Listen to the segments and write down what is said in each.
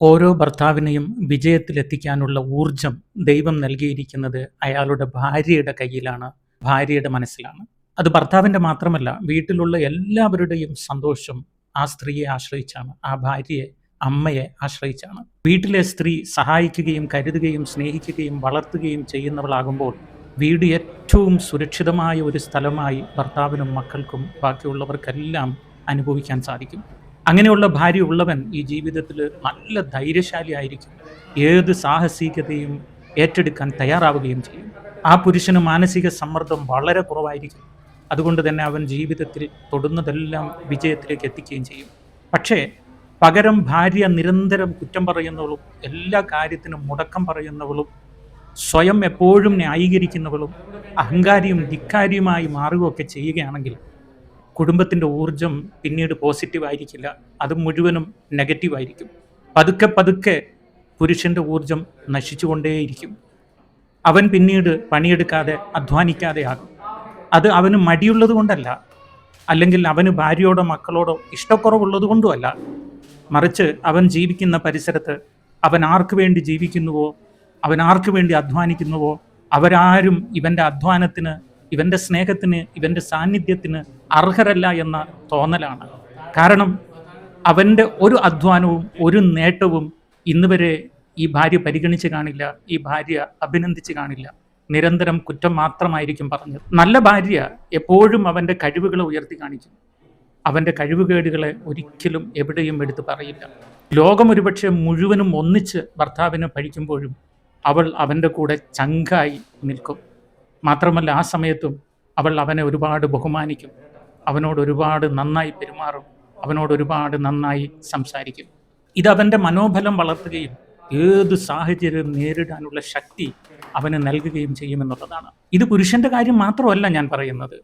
ഓരോ ഭർത്താവിനെയും വിജയത്തിലെത്തിക്കാനുള്ള ഊർജം ദൈവം നൽകിയിരിക്കുന്നത് അയാളുടെ ഭാര്യയുടെ കയ്യിലാണ് ഭാര്യയുടെ മനസ്സിലാണ്. അത് ഭർത്താവിന്റെ മാത്രമല്ല വീട്ടിലുള്ള എല്ലാവരുടെയും സന്തോഷം ആ സ്ത്രീയെ ആശ്രയിച്ചാണ് ആ ഭാര്യയെ അമ്മയെ ആശ്രയിച്ചാണ്. വീട്ടിലെ സ്ത്രീ സഹായിക്കുകയും കരുതുകയും സ്നേഹിക്കുകയും വളർത്തുകയും ചെയ്യുന്നവളാകുമ്പോൾ വീട് ഏറ്റവും സുരക്ഷിതമായ ഒരു സ്ഥലമായി ഭർത്താവിനും മക്കൾക്കും ബാക്കിയുള്ളവർക്കെല്ലാം അനുഭവിക്കാൻ സാധിക്കും. അങ്ങനെയുള്ള ഭാര്യ ഉള്ളവൻ ഈ ജീവിതത്തിൽ നല്ല ധൈര്യശാലി ആയിരിക്കും ഏത് സാഹസികതയും ഏറ്റെടുക്കാൻ തയ്യാറാവുകയും ചെയ്യും. ആ പുരുഷന് മാനസിക സമ്മർദ്ദം വളരെ കുറവായിരിക്കും. അതുകൊണ്ട് തന്നെ അവൻ ജീവിതത്തിൽ തൊടുന്നതെല്ലാം വിജയത്തിലേക്ക് എത്തിക്കുകയും ചെയ്യും. പക്ഷേ പകരം ഭാര്യ നിരന്തരം കുറ്റം പറയുന്നവളും എല്ലാ കാര്യത്തിനും മുടക്കം പറയുന്നവളും സ്വയം എപ്പോഴും ന്യായീകരിക്കുന്നവളും അഹങ്കാരിയും ധിക്കാരിയുമായി മാറുകയൊക്കെ ചെയ്യുകയാണെങ്കിൽ കുടുംബത്തിന്റെ ഊർജം പിന്നീട് പോസിറ്റീവ് ആയിരിക്കില്ല. അത് മുഴുവനും നെഗറ്റീവ് ആയിരിക്കും. പതുക്കെ പതുക്കെ പുരുഷന്റെ ഊർജം നശിച്ചുകൊണ്ടേയിരിക്കും. അവൻ പിന്നീട് പണിയെടുക്കാതെ അധ്വാനിക്കാതെ ആകും. അത് അവന് മടിയുള്ളത് കൊണ്ടല്ല. അല്ലെങ്കിൽ അവന് ഭാര്യയോടോ മക്കളോടോ ഇഷ്ടക്കുറവുള്ളത് കൊണ്ടുമല്ല മറിച്ച് അവൻ ജീവിക്കുന്ന പരിസരത്ത് അവൻ ആർക്ക് വേണ്ടി ജീവിക്കുന്നുവോ അവൻ ആർക്ക് വേണ്ടി അധ്വാനിക്കുന്നുവോ അവരാരും ഇവന്റെ അധ്വാനത്തിന് ഇവന്റെ സ്നേഹത്തിന് ഇവന്റെ സാന്നിധ്യത്തിന് അർഹരല്ല എന്ന തോന്നലാണ്. കാരണം അവന്റെ ഒരു അധ്വാനവും ഒരു നേട്ടവും ഇന്ന് വരെ ഈ ഭാര്യ പരിഗണിച്ച് കാണില്ല ഈ ഭാര്യ അഭിനന്ദിച്ച് കാണില്ല. നിരന്തരം കുറ്റം മാത്രമായിരിക്കും പറഞ്ഞത്. നല്ല ഭാര്യ എപ്പോഴും അവന്റെ കഴിവുകളെ ഉയർത്തി കാണിക്കും. അവന്റെ കഴിവുകേടുകളെ ഒരിക്കലും എവിടെയും എടുത്തു പറയില്ല. ലോകം ഒരുപക്ഷെ മുഴുവനും ഒന്നിച്ച് ഭർത്താവിനെ പഴിക്കുമ്പോഴും അവൾ അവന്റെ കൂടെ ചങ്കായി നിൽക്കും. മാത്രമല്ല ആ സമയത്തും അവൾ അവനെ ഒരുപാട് ബഹുമാനിക്കും. അവനോട് ഒരുപാട് നന്നായി പെരുമാറും അവനോട് ഒരുപാട് നന്നായി സംസാരിക്കും. ഇത് അവന്റെ മനോബലം വളർത്തുകയും ഏത് സാഹചര്യം നേരിടാനുള്ള ശക്തി അവന് നൽകുകയും ചെയ്യുമെന്നുള്ളതാണ്. ഇത് പുരുഷന്റെ കാര്യം മാത്രമല്ല ഞാൻ പറയുന്നത്.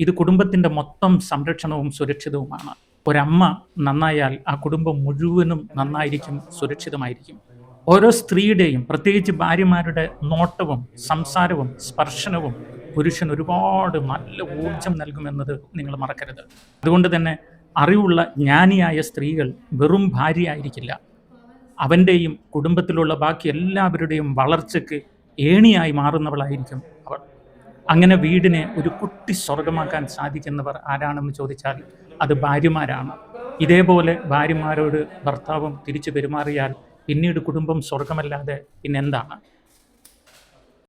ഇത് കുടുംബത്തിന്റെ മൊത്തം സംരക്ഷണവും സുരക്ഷിതവുമാണ്. ഒരമ്മ നന്നായാൽ ആ കുടുംബം മുഴുവനും നന്നായിരിക്കും സുരക്ഷിതമായിരിക്കും. ഓരോ സ്ത്രീയുടെയും പ്രത്യേകിച്ച് ഭാര്യമാരുടെ നോട്ടവും സംസാരവും സ്പർശനവും പുരുഷൻ ഒരുപാട് നല്ല ഊർജം നൽകുമെന്നത് നിങ്ങൾ മറക്കരുത്. അതുകൊണ്ട് തന്നെ അറിവുള്ള ജ്ഞാനിയായ സ്ത്രീകൾ വെറും ഭാര്യയായിരിക്കില്ല. അവന്റെയും കുടുംബത്തിലുള്ള ബാക്കി എല്ലാവരുടെയും വളർച്ചയ്ക്ക് ഏണിയായി മാറുന്നവളായിരിക്കും അവൾ. അങ്ങനെ വീടിനെ ഒരു കുട്ടി സ്വർഗമാക്കാൻ സാധിക്കുന്നവർ ആരാണെന്ന് ചോദിച്ചാൽ അത് ഭാര്യമാരാണ്. ഇതേപോലെ ഭാര്യമാരോട് ഭർത്താവും തിരിച്ചു പെരുമാറിയാൽ പിന്നീട് കുടുംബം സ്വർഗമല്ലാതെ പിന്നെന്താണ്?